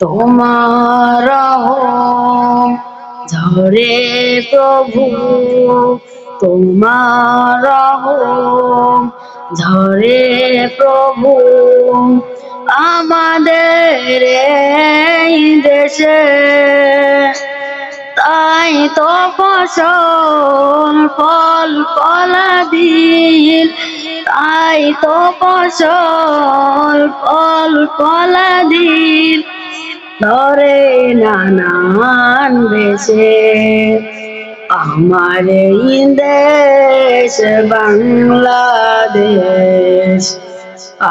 তোমার ঝরে প্রভু, তোমার ঝরে প্রভু। আমাদের এই দেশে তাই তো ফসল, ফল ফলাদিল তাই তো ফসল, ফল ফলাদিল ধরে নানান বেশে আমার দেশ বাংলাদেশ,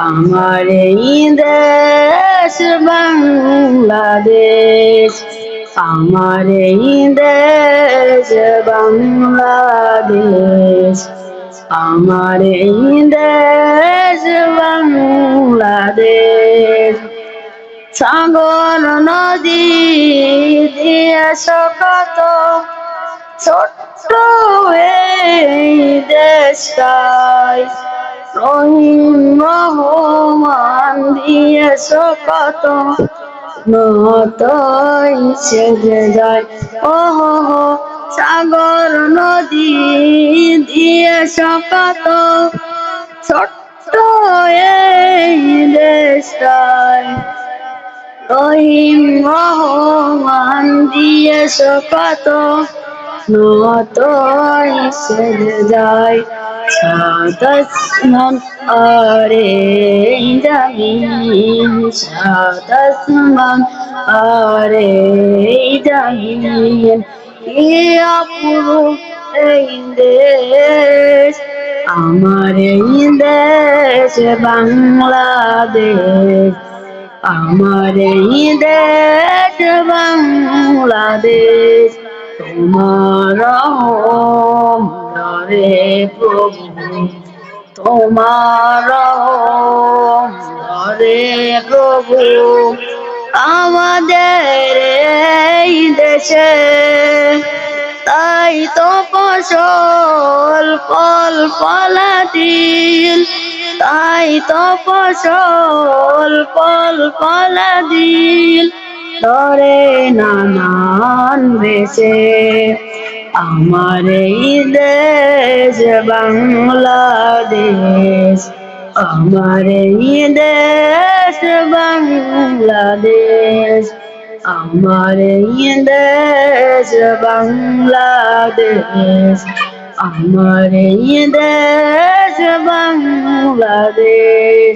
আমার দেশ বাংলাদেশ, আমার দেশ বাংলাদেশ, আমার এই দেশ সাগর নদী দিয়েছ কত ছোট্ট এই দেশটায় রহিম রহমান দিয়েছ কত নতই সেজে যায়। ও হো হো সাগর নদী দিয়েছ কত ছোট্ট এই দেশটায় রহমান দিয়েছ কত সেজে যায় আরে জামিন সাতাসমান আরে জামিন। এই দেশ? আমার দেশ বাংলাদেশ। আমার এই দেশ বাংলাদেশ, তোমার রে প্রভু, তোমার রে প্রভু, আমাদের এই দেশে। তাই তো ফসল ফল ফলাদিল, তাই তো ফসল ফল ফলাদিল ধরে নানান বেশে আমার এই দেশ বাংলাদেশ, আমার এই দেশ বাংলাদেশ, আমার এই দেশ বাংলাদেশ, আমার এই দেশ বাংলাদেশ।